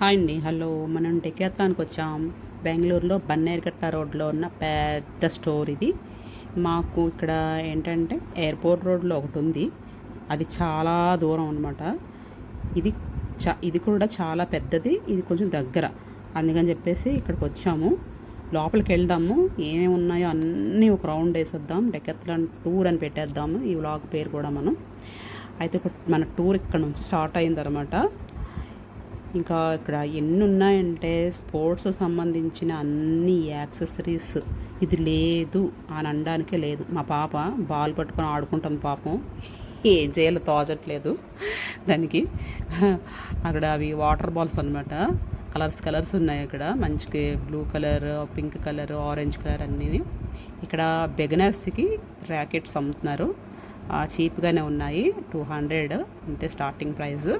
Hi అండి. Hello. మనం టెకేతానికి వచ్చాం. బెంగళూరులో బన్నేరుకట్ట రోడ్లో ఉన్న పెద్ద స్టోర్ ఇది. మాకు ఇక్కడ ఏంటంటే ఎయిర్పోర్ట్ రోడ్లో ఒకటి ఉంది. అది చాలా దూరం అనమాట ఇది చా ఇది కూడా చాలా పెద్దది. ఇది కొంచెం దగ్గర. అందుకని చెప్పేసి ఇక్కడికి వచ్చాము. లోపలికి వెళ్దాము. ఏమేమి ఉన్నాయో అన్నీ ఒక రౌండ్ వేసేద్దాం. డెకెత్లాన్ టూర్ అని పెట్టేద్దాము. ఈ వ్లాగ్ పేరు కూడా మనం. అయితే ఇప్పుడు మన టూర్ ఇక్కడ నుంచి స్టార్ట్ అయిందనమాట ఇంకా ఇక్కడ ఎన్ని ఉన్నాయంటే స్పోర్ట్స్ సంబంధించిన అన్ని యాక్సెసరీస్. ఇది లేదు అని అనడానికే లేదు. మా పాప బాల్ పట్టుకొని ఆడుకుంటుంది పాపం. ఏం చేయాలో తోచట్లేదు దానికి. అక్కడ అవి వాటర్ బాల్స్ అనమాట కలర్స్ కలర్స్ ఉన్నాయి అక్కడ. మంచికి blue colour pink colour orange colour అన్నీ ఇక్కడ బెగనర్స్కి ర్యాకెట్స్ అమ్ముతున్నారు. చీప్గానే ఉన్నాయి. టూ హండ్రెడ్ అంతే స్టార్టింగ్ ప్రైస్.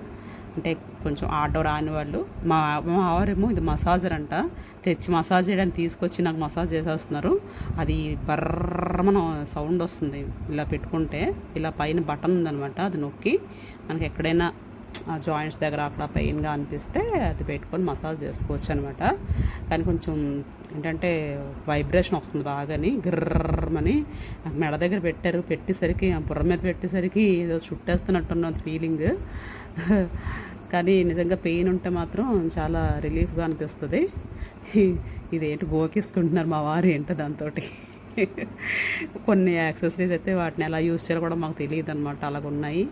అంటే కొంచెం ఆటో రాని వాళ్ళు. మా మా ఇది మసాజర్ అంట. తెచ్చి మసాజ్ చేయడానికి తీసుకొచ్చి నాకు మసాజ్ చేసేస్తున్నారు. అది బర్రమన సౌండ్ వస్తుంది. ఇలా పెట్టుకుంటే ఇలా పైన బటన్ ఉందనమాట అది నొక్కి. మనకి ఎక్కడైనా జాయింట్స్ దగ్గర అక్కడ పెయిన్గా అనిపిస్తే అది పెట్టుకొని మసాజ్ చేసుకోవచ్చు అనమాట కానీ కొంచెం ఏంటంటే వైబ్రేషన్ వస్తుంది బాగాని గిర్రమని నాకు మెడ దగ్గర పెట్టారు పెట్టేసరికి ఆ బుర్ర మీద పెట్టేసరికి ఏదో చుట్టేస్తున్నట్టున్న ఫీలింగ్. కానీ నిజంగా పెయిన్ ఉంటే మాత్రం చాలా రిలీఫ్గా అనిపిస్తుంది. ఇదేంటి గోకేసుకుంటున్నారు మా వారు ఏంటో దాంతో కొన్ని యాక్సెసరీస్ అయితే వాటిని ఎలా యూస్ చేయాలో కూడా మాకు తెలియదు అనమాట అలాగ ఉన్నాయి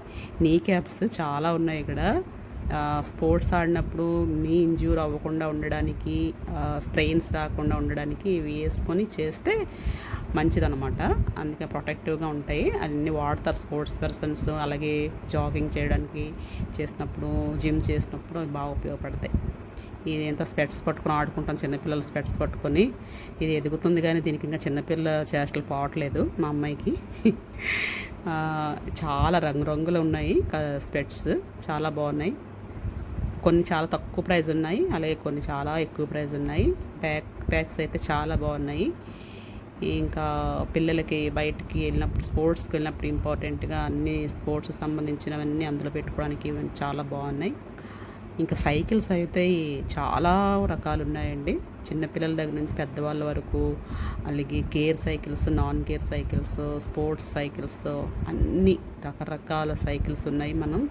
నీ క్యాప్స్ చాలా ఉన్నాయి ఇక్కడ. స్పోర్ట్స్ ఆడినప్పుడు నీ ఇంజ్యూర్ అవ్వకుండా ఉండడానికి స్ట్రెయిన్స్ రాకుండా ఉండడానికి ఇవి వేసుకొని చేస్తే మంచిదనమాట అందుకే ప్రొటెక్టివ్గా ఉంటాయి. అన్నీ వాడతారు స్పోర్ట్స్ పర్సన్స్. అలాగే జాగింగ్ చేయడానికి చేసినప్పుడు జిమ్ చేసినప్పుడు బాగా ఉపయోగపడతాయి. ఇది ఎంత స్పెట్స్ పట్టుకొని ఆడుకుంటాం చిన్నపిల్లలు స్పెట్స్ పట్టుకొని. ఇది ఎదుగుతుంది కానీ దీనికి ఇంకా చిన్నపిల్ల చేష్టలు పోవట్లేదు మా అమ్మాయికి. చాలా రంగురంగులు ఉన్నాయి స్పెట్స్. చాలా బాగున్నాయి. కొన్ని చాలా తక్కువ ప్రైస్ ఉన్నాయి అలాగే కొన్ని చాలా ఎక్కువ ప్రైస్ ఉన్నాయి. బ్యాక్ ప్యాక్స్ అయితే చాలా బాగున్నాయి. ఇంకా పిల్లలకి బయటికి వెళ్ళినప్పుడు స్పోర్ట్స్కి వెళ్ళినప్పుడు ఇంపార్టెంట్గా అన్ని స్పోర్ట్స్ సంబంధించినవన్నీ అందులో పెట్టుకోవడానికి చాలా బాగున్నాయి. ఇంకా సైకిల్స్ అయితే చాలా రకాలు ఉన్నాయండి చిన్నపిల్లల దగ్గర నుంచి పెద్దవాళ్ళ వరకు అలాగే gear cycles non gear cycles sports cycles అన్ని రకరకాల సైకిల్స్ ఉన్నాయి మనం.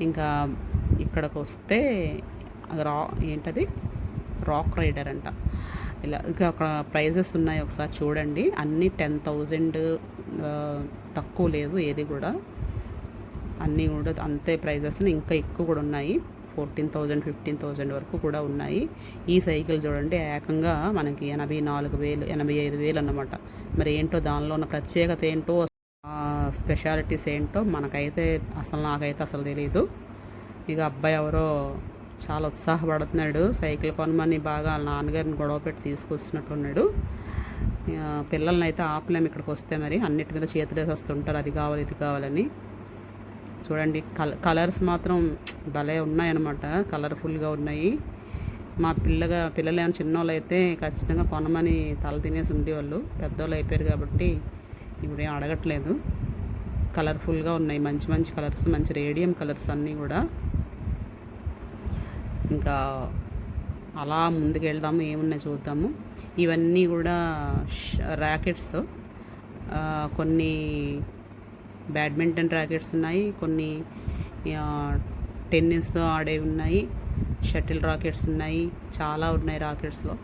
ఇంకా ఇక్కడికి వస్తే రా ఏంటది? రాక్ రైడర్ అంట. ఇలా ఇంకా అక్కడ ప్రైజెస్ ఉన్నాయి ఒకసారి చూడండి. అన్నీ టెన్ థౌజండ్ తక్కువ లేవు ఏది కూడా. అన్నీ కూడా అంతే ప్రైజెస్ ఇంకా ఎక్కువ కూడా ఉన్నాయి. ఫోర్టీన్ థౌజండ్ ఫిఫ్టీన్ థౌజండ్ వరకు కూడా ఉన్నాయి. ఈ సైకిల్ చూడండి ఏకంగా మనకి ఎనభై నాలుగు వేలు ఎనభై ఐదు వేలు అన్నమాట. మరి ఏంటో దానిలో ఉన్న ప్రత్యేకత ఏంటో స్పెషాలిటీస్ ఏంటో మనకైతే అసలు నాకైతే అసలు తెలియదు ఇక అబ్బాయి ఎవరో చాలా ఉత్సాహపడుతున్నాడు. సైకిల్ కొనమని బాగా నాన్నగారిని గొడవ పెట్టి తీసుకొస్తున్నట్టున్నాడు పిల్లల్ని అయితే ఆపలేము ఇక్కడికి వస్తే మరి. అన్నిటి మీద చేతులేసి వస్తుంటారు అది కావాలి ఇది కావాలని. చూడండి కల కలర్స్ మాత్రం భలే ఉన్నాయన్నమాట. కలర్ఫుల్గా ఉన్నాయి. మా పిల్లగా పిల్లలు ఏమైనా చిన్నోళ్ళు అయితే ఖచ్చితంగా కొనమని తల తినేసి ఉండేవాళ్ళు. పెద్దోళ్ళు అయిపోయారు కాబట్టి ఇప్పుడు ఏం అడగట్లేదు. కలర్ఫుల్గా ఉన్నాయి. మంచి మంచి కలర్స్ మంచి రేడియం కలర్స్ అన్నీ కూడా. ఇంకా అలా ముందుకు వెళ్దాము ఏమున్నాయి చూద్దాము. ఇవన్నీ కూడా ర్యాకెట్స్. కొన్ని బ్యాడ్మింటన్ ర్యాకెట్స్ ఉన్నాయి కొన్ని టెన్నిస్ ఆడేవి ఉన్నాయి షటిల్ రాకెట్స్ ఉన్నాయి చాలా ఉన్నాయి రాకెట్స్లో.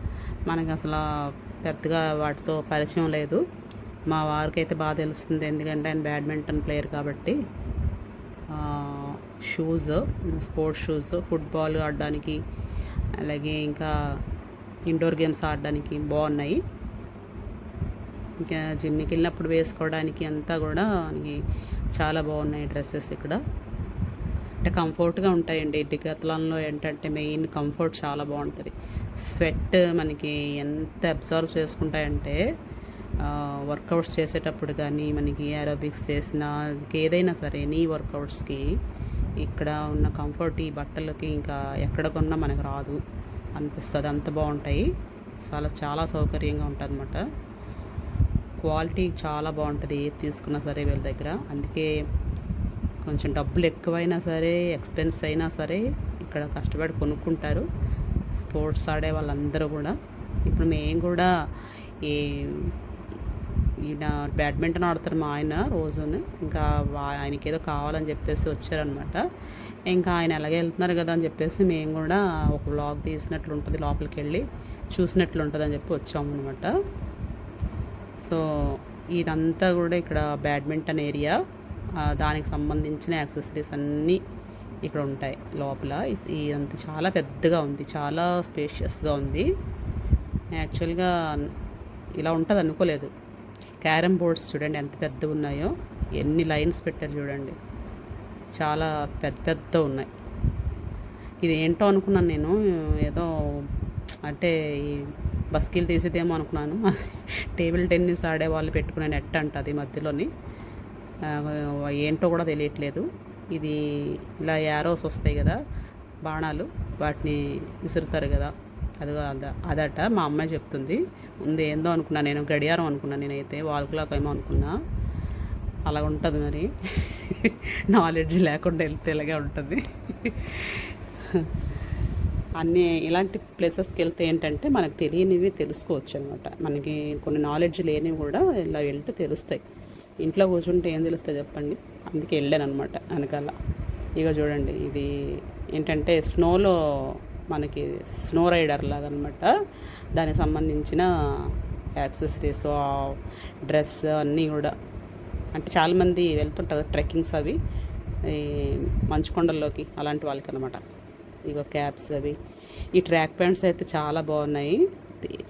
మనకి అసలు పెద్దగా వాటితో పరిచయం లేదు. మా వారికి అయితే బాగా తెలుస్తుంది ఎందుకంటే ఆయన బ్యాడ్మింటన్ ప్లేయర్ కాబట్టి. షూస్ స్పోర్ట్స్ షూస్ ఫుట్బాల్ ఆడడానికి అలాగే ఇంకా ఇండోర్ గేమ్స్ ఆడడానికి బాగున్నాయి. ఇంకా జిమ్కి వెళ్ళినప్పుడు వేసుకోవడానికి అంతా కూడా మనకి చాలా బాగున్నాయి డ్రెస్సెస్ ఇక్కడ. అంటే కంఫర్ట్గా ఉంటాయండి. డికత్లాన్లో ఏంటంటే మెయిన్ కంఫర్ట్ చాలా బాగుంటుంది. స్వెట్ మనకి ఎంత అబ్జర్వ్ చేసుకుంటాయంటే వర్కౌట్స్ చేసేటప్పుడు కానీ మనకి ఏరోబిక్స్ చేసిన ఏదైనా సరే నీ వర్కౌట్స్కి ఇక్కడ ఉన్న కంఫర్ట్ ఈ బట్టలకి ఇంకా ఎక్కడ కొన్నా మనకు రాదు. అనిపిస్తుంది. అంత బాగుంటాయి. చాలా చాలా సౌకర్యంగా ఉంటుంది అన్నమాట క్వాలిటీ చాలా బాగుంటుంది ఏది తీసుకున్నా సరే వీళ్ళ దగ్గర. అందుకే కొంచెం డబ్బులు ఎక్కువైనా సరే ఎక్స్పెన్స్ అయినా సరే ఇక్కడ కష్టపడి కొనుక్కుంటారు. స్పోర్ట్స్ ఆడే వాళ్ళందరూ కూడా. ఇప్పుడు మేము కూడా ఈ ఈయన బ్యాడ్మింటన్ ఆడతారు మా ఆయన రోజును. ఇంకా ఆయనకి ఏదో కావాలని చెప్పేసి వచ్చారనమాట ఇంకా ఆయన ఎలాగే వెళ్తున్నారు కదా అని చెప్పేసి మేము కూడా ఒక వ్లాగ్ తీసినట్లు ఉంటుంది లోపలికి వెళ్ళి చూసినట్లు ఉంటుంది అని చెప్పి వచ్చాము అనమాట సో ఇదంతా కూడా ఇక్కడ బ్యాడ్మింటన్ ఏరియా. దానికి సంబంధించిన యాక్సెసరీస్ అన్నీ ఇక్కడ ఉంటాయి లోపల. ఇదంతా చాలా పెద్దగా ఉంది చాలా స్పేషియస్గా ఉంది. యాక్చువల్గా ఇలా ఉంటుంది అనుకోలేదు. క్యారమ్ బోర్డ్స్ చూడండి ఎంత పెద్దగా ఉన్నాయో. ఎన్ని లైన్స్ పెట్టారు చూడండి. చాలా పెద్ద పెద్ద ఉన్నాయి. ఇది ఏంటో అనుకున్నాను నేను. ఏదో అంటే ఈ బస్కిల్ తీసేదేమో అనుకున్నాను. టేబుల్ టెన్నిస్ ఆడే వాళ్ళు పెట్టుకునే నెట్ అంట అది మధ్యలోని. ఏంటో కూడా తెలియట్లేదు. ఇది ఇలా యారోస్ వస్తాయి కదా బాణాలు వాటిని విసురుతారు కదా. అది అదట మా అమ్మాయి చెప్తుంది. ముందు ఏందో అనుకున్నా నేను గడియారం అనుకున్నా నేనైతే వాల్ క్లాక్ ఏమో అనుకున్నా. అలా ఉంటుంది మరి. నాలెడ్జ్ లేకుండా వెళ్తే ఇలాగే ఉంటుంది. అన్నీ ఇలాంటి ప్లేసెస్కి వెళ్తే ఏంటంటే మనకు తెలియనివి తెలుసుకోవచ్చు అనమాట మనకి కొన్ని నాలెడ్జ్ లేనివి కూడా ఇలా వెళ్తే తెలుస్తాయి. ఇంట్లో కూర్చుంటే ఏం తెలుస్తాయి చెప్పండి? అందుకే వెళ్ళాను అనమాట వెనకాల. ఇక చూడండి ఇది ఏంటంటే స్నోలో మనకి స్నో రైడర్ లాగా అనమాట దానికి సంబంధించిన యాక్సెసరీస్ డ్రెస్ అన్నీ కూడా. అంటే చాలామంది వెళ్తుంటారు ట్రెక్కింగ్స్ అవి. ఈ అలాంటి వాళ్ళకి అనమాట ఇగో క్యాప్స్ అవి. ఈ ట్రాక్ ప్యాంట్స్ అయితే చాలా బాగున్నాయి.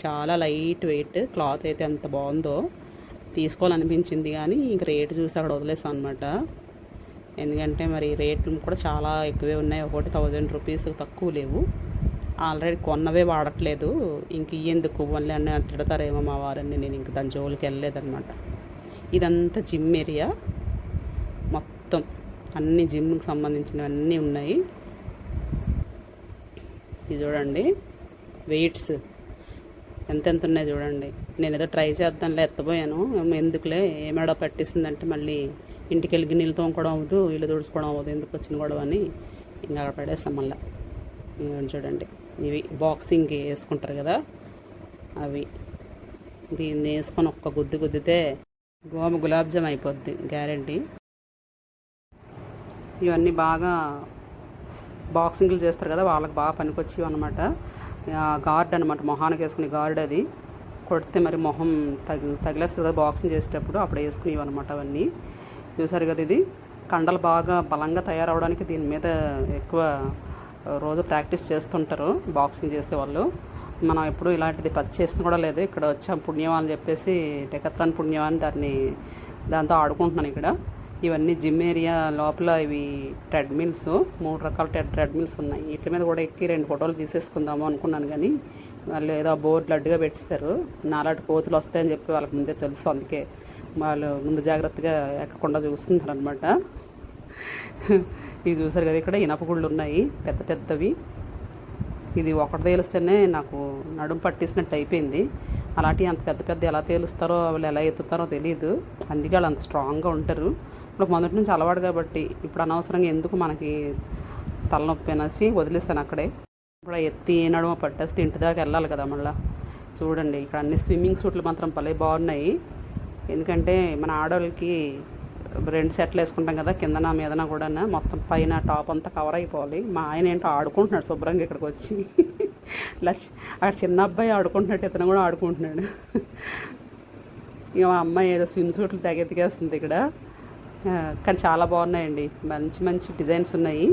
చాలా లైట్ వెయిట్ క్లాత్ అయితే ఎంత బాగుందో తీసుకోవాలనిపించింది కానీ ఇంక రేటు చూసి అక్కడ వదిలేసాం అనమాట ఎందుకంటే మరి రేట్లు కూడా చాలా ఎక్కువే ఉన్నాయి. ఒకటి థౌజండ్ రూపీస్ తక్కువ లేవు. ఆల్రెడీ కొన్నవే వాడట్లేదు. ఇంక ఎందుకు వన్లే అన్నీ తిడతారేమో మా వారని నేను ఇంక దాని జోలికి వెళ్ళలేదన్నమాట. ఇదంతా జిమ్ ఏరియా. మొత్తం అన్ని జిమ్కి సంబంధించినవన్నీ ఉన్నాయి. ఇది చూడండి. వెయిట్స్ ఎంతెంత ఉన్నాయి చూడండి. నేను ఏదో ట్రై చేద్దాంలే ఎత్తపోయాను ఎందుకులే ఏమేడో పట్టిస్తుందంటే మళ్ళీ ఇంటికి వెళ్ళి గిన్నెలు తోముకోవడం అవ్వదు ఇల్లు తుడుచుకోవడం అవ్వదు ఎందుకు వచ్చిన గొడవ అని ఇంకా అక్కడ పడేస్తాం మళ్ళీ. చూడండి. ఇవి బాక్సింగ్ వేసుకుంటారు కదా అవి. దీన్ని వేసుకొని ఒక్క గుద్దు గుద్దితే గోమ గులాబ్జామ్ అయిపోద్ది గ్యారంటీ ఇవన్నీ బాగా బాక్సింగ్లు చేస్తారు కదా వాళ్ళకి బాగా పనికొచ్చి అనమాట గార్డ్ అనమాట మొహానికి వేసుకునే గార్డ్ అది. కొడితే మరి మొహం తగి తగిలేస్తుంది కదా బాక్సింగ్ చేసేటప్పుడు అప్పుడు వేసుకునేవి అనమాట అవన్నీ. చూసారు కదా ఇది? కండలు బాగా బలంగా తయారవడానికి దీని మీద ఎక్కువ రోజు ప్రాక్టీస్ చేస్తుంటారు బాక్సింగ్ చేసేవాళ్ళు. మనం ఎప్పుడు ఇలాంటిది టచ్ చేసిన కూడా లేదు. ఇక్కడ వచ్చాం పుణ్యం అని చెప్పేసి టెకత్రాన్ పుణ్యం అని దాన్ని దాంతో ఆడుకుంటున్నాను ఇక్కడ. ఇవన్నీ జిమ్ ఏరియా లోపల ఇవి ట్రెడ్మిల్స్ మూడు రకాల ట్రెడ్ ట్రెడ్మిల్స్ ఉన్నాయి. వీటి మీద కూడా ఎక్కి రెండు ఫోటోలు తీసేసుకుందాము అనుకున్నాను కానీ వాళ్ళు ఏదో బోర్డులు అడ్డుగా పెట్టిస్తారు. నాలాంటి కోతులు వస్తాయని చెప్పి వాళ్ళకి ముందే తెలుసు. అందుకే వాళ్ళు ముందు జాగ్రత్తగా ఎక్కకుండా చూసుకుంటారు అనమాట ఇది చూసారు కదా ఇక్కడ ఇనపగుళ్ళు ఉన్నాయి. పెద్ద పెద్దవి. ఇది ఒకటి తేలిస్తేనే నాకు నడుము పట్టేసినట్టు అయిపోయింది. అలాంటివి అంత పెద్ద పెద్ద ఎలా తేలుస్తారో వాళ్ళు ఎలా ఎత్తుతారో తెలియదు అందుకే వాళ్ళు అంత స్ట్రాంగ్గా ఉంటారు. ఇప్పుడు మొదటి నుంచి అలవాటు కాబట్టి ఇప్పుడు అనవసరంగా ఎందుకు మనకి తలనొప్పి అనేసి వదిలేస్తాను అక్కడే. ఇప్పుడు ఎత్తి నడుమ పట్టేస్తే ఇంటి దాకా వెళ్ళాలి కదా మళ్ళీ. చూడండి ఇక్కడ అన్ని స్విమ్మింగ్ సూట్లు మాత్రం భలే బాగున్నాయి. ఎందుకంటే మన ఆడవాళ్ళకి రెండు సెట్లు వేసుకుంటాం కదా కిందన మీదన కూడా మొత్తం పైన టాప్ అంతా కవర్ అయిపోవాలి. మా ఆయన ఏంటో ఆడుకుంటున్నాడు శుభ్రంగా ఇక్కడికి వచ్చి. లచ్ అక్కడ చిన్న అబ్బాయి ఆడుకుంటున్నట్టు ఇతను కూడా ఆడుకుంటున్నాడు. ఇక మా అమ్మాయి ఏదో స్విమ్ సూట్లు తెగెతికేస్తుంది ఇక్కడ. కానీ చాలా బాగున్నాయండి. మంచి మంచి డిజైన్స్ ఉన్నాయి.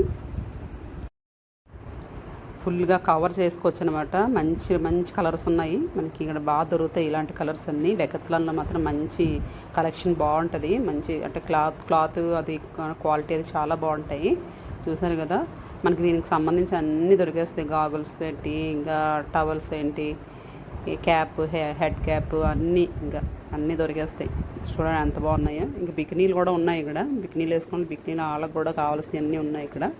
ఫుల్గా కవర్ చేసుకోవచ్చు అనమాట మంచి మంచి కలర్స్ ఉన్నాయి. మనకి ఇక్కడ బాగా దొరుకుతాయి ఇలాంటి కలర్స్ అన్నీ. వెకత్లంలో మాత్రం మంచి కలెక్షన్ బాగుంటుంది. మంచి అంటే క్లాత్ క్లాత్ అది క్వాలిటీ అది చాలా బాగుంటాయి. చూసారు కదా? మనకి దీనికి సంబంధించి అన్నీ దొరికేస్తాయి. గాగుల్స్ ఏంటి ఇంకా టవల్స్ ఏంటి క్యాప్ హె- హెడ్ క్యాప్ అన్నీ ఇంకా అన్నీ దొరికేస్తాయి. చూడండి ఎంత బాగున్నాయో. ఇంకా బికినీలు కూడా ఉన్నాయి ఇక్కడ. బికినీలు వేసుకొని బికినీలు వాళ్ళకి కూడా కావాల్సినవి అన్నీ ఉన్నాయి ఇక్కడ.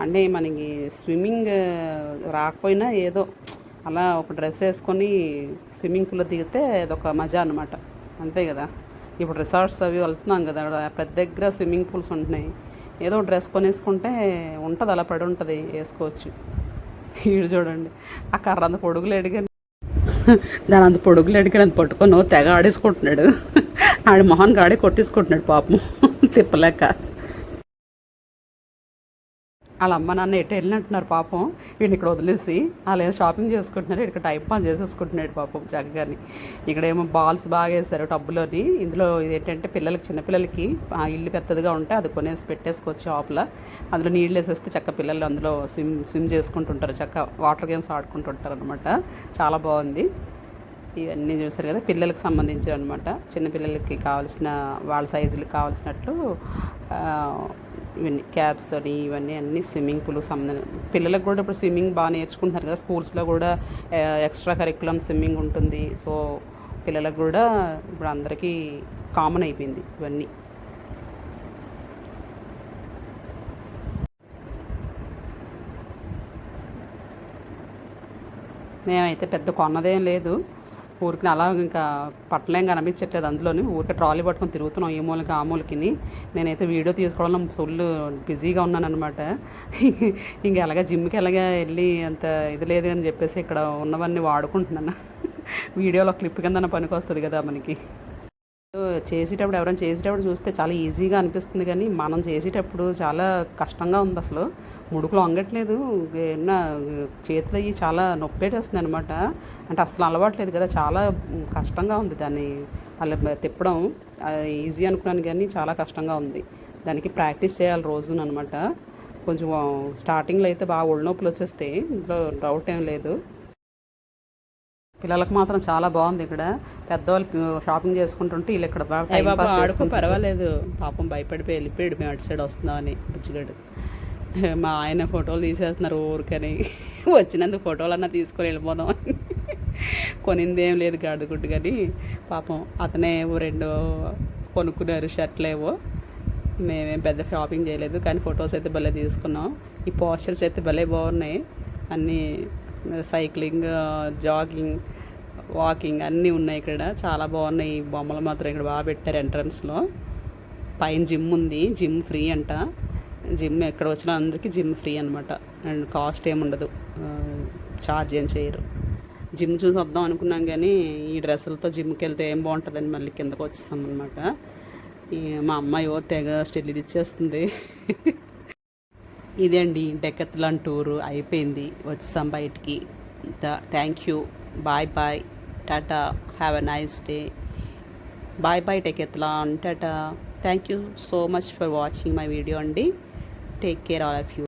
అంటే మనకి స్విమ్మింగ్ రాకపోయినా ఏదో అలా ఒక డ్రెస్ వేసుకొని స్విమ్మింగ్ పూల్లో దిగితే అదొక మజా అనమాట అంతే కదా? ఇప్పుడు రిసార్ట్స్ అవి వెళ్తున్నాం కదా పెద్ద దగ్గర స్విమ్మింగ్ పూల్స్ ఉంటున్నాయి. ఏదో డ్రెస్ కొనేసుకుంటే ఉంటుంది అలా పడి ఉంటుంది వేసుకోవచ్చు. ఈడు చూడండి ఆ కర్ర అంత పొడుగులు అడిగాను దాని అంత పొడుగులు అడిగాను అంత పట్టుకొని తెగ ఆడేసుకుంటున్నాడు. ఆడి మొహన్ గాడి కొట్టేసుకుంటున్నాడు పాపం తిప్పలేక. వాళ్ళ అమ్మ నాన్న ఎటు వెళ్ళినట్టున్నారు పాపం. వీడిని ఇక్కడ వదిలేసి వాళ్ళు ఏదో షాపింగ్ చేసుకుంటున్నారు. ఇక్కడ టైం పాస్ చేసేసుకుంటున్నాడు పాపం చక్కగాని ఇక్కడేమో బాల్స్ బాగా వేశారు టబ్బులోని ఇందులో ఏంటంటే పిల్లలకి చిన్నపిల్లలకి ఆ ఇల్లు పెద్దదిగా ఉంటే అది కొనేసి పెట్టేసుకోవచ్చు షాప్లో. అందులో నీళ్ళు వేసేస్తే చక్క పిల్లలు అందులో స్విమ్ స్విమ్ చేసుకుంటుంటారు. చక్క వాటర్ గేమ్స్ ఆడుకుంటుంటారు అనమాట చాలా బాగుంది. ఇవన్నీ చూసారు కదా పిల్లలకు సంబంధించి అనమాట చిన్నపిల్లలకి కావాల్సిన వాళ్ళ సైజులకు కావాల్సినట్లు ఇవన్నీ క్యాబ్స్ అని ఇవన్నీ అన్నీ స్విమ్మింగ్ పూల్ సంబంధం పిల్లలకు కూడా ఇప్పుడు స్విమ్మింగ్ బాగా నేర్చుకుంటున్నారు కదా స్కూల్స్లో కూడా ఎక్స్ట్రా కరికులం స్విమ్మింగ్ ఉంటుంది. సో పిల్లలకు కూడా ఇప్పుడు అందరికీ కామన్ అయిపోయింది ఇవన్నీ. మేమైతే పెద్ద కొన్నదేం లేదు. ఊరికి అలా ఇంకా పట్టలేం కనిపించట్లేదు అందులోని. ఊరికి ట్రాలీ పట్టుకొని తిరుగుతున్నాం ఈ మూలకి ఆ మూలకి నేనైతే వీడియో తీసుకోవడంలో ఫుల్ బిజీగా ఉన్నానమాట ఇంక ఎలాగ జిమ్కి ఎలాగా వెళ్ళి అంత ఇది లేదు అని చెప్పేసి ఇక్కడ ఉన్నవన్నీ వాడుకుంటున్నాను. వీడియోలో క్లిప్ కింద పనికి వస్తుంది కదా మనకి. చేసేటప్పుడు ఎవరైనా చేసేటప్పుడు చూస్తే చాలా ఈజీగా అనిపిస్తుంది కానీ మనం చేసేటప్పుడు చాలా కష్టంగా ఉంది అసలు. ముడుకులు వంగట్లేదు. ఏమన్నా చేతులు అయ్యి చాలా నొప్పేటేస్తుంది అనమాట అంటే అసలు అలవాట్లేదు కదా చాలా కష్టంగా ఉంది దాన్ని. అలా తిప్పడం ఈజీ అనుకున్నాను కానీ చాలా కష్టంగా ఉంది. దానికి ప్రాక్టీస్ చేయాలి రోజున అనమాట కొంచెం స్టార్టింగ్లో అయితే బాగా ఒళ్ళు నొప్పులు వచ్చేస్తాయి ఇంట్లో డౌట్ ఏం లేదు. పిల్లలకు మాత్రం చాలా బాగుంది ఇక్కడ. పెద్దవాళ్ళు షాపింగ్ చేసుకుంటుంటే వీళ్ళు ఇక్కడ బాగా ఆడుకో పర్వాలేదు. పాపం భయపడిపోయి వెళ్ళిపోయాడు మేము అటు సైడ్ వస్తున్నామని బుచ్చిగాడు మా ఆయన ఫోటోలు తీసేస్తున్నారు ఊరికని. వచ్చినందుకు ఫోటోలు అన్నా తీసుకొని వెళ్ళిపోదాం అని. కొనింది ఏం లేదు గాడుగుడ్డు కానీ పాపం అతనే రెండు కొనుక్కున్నారు షర్ట్లు ఏవో. మేమేం పెద్ద షాపింగ్ చేయలేదు కానీ ఫొటోస్ అయితే భలే తీసుకున్నాం. ఈ పోస్టర్స్ అయితే భలే బాగున్నాయి. అన్నీ సైక్లింగ్ జాగింగ్ వాకింగ్ అన్నీ ఉన్నాయి ఇక్కడ. చాలా బాగున్నాయి బొమ్మలు మాత్రం ఇక్కడ బాగా పెట్టారు ఎంట్రన్స్లో. పైన జిమ్ ఉంది. జిమ్ ఫ్రీ అంట. జిమ్ ఎక్కడ వచ్చిన అందరికీ జిమ్ ఫ్రీ అనమాట అండ్ కాస్ట్ ఏముండదు ఛార్జ్ ఏం చేయరు. జిమ్ చూసి వద్దాం అనుకున్నాం కానీ ఈ డ్రెస్సులతో జిమ్కి వెళ్తే ఏం బాగుంటుందని మళ్ళీ కిందకు వచ్చేస్తాం అనమాట మా అమ్మాయి ఓ తెగ స్టెల్లి ఇచ్చేస్తుంది. ఇదే అండి డెక్కత్లాన్ టూరు అయిపోయింది. వచ్చాం బయటికి. Thank you. Bye bye. Ta-ta. Have a nice day. Bye bye Decathlon ta-ta. Thank you so much for watching my video అండి. Take care all of you.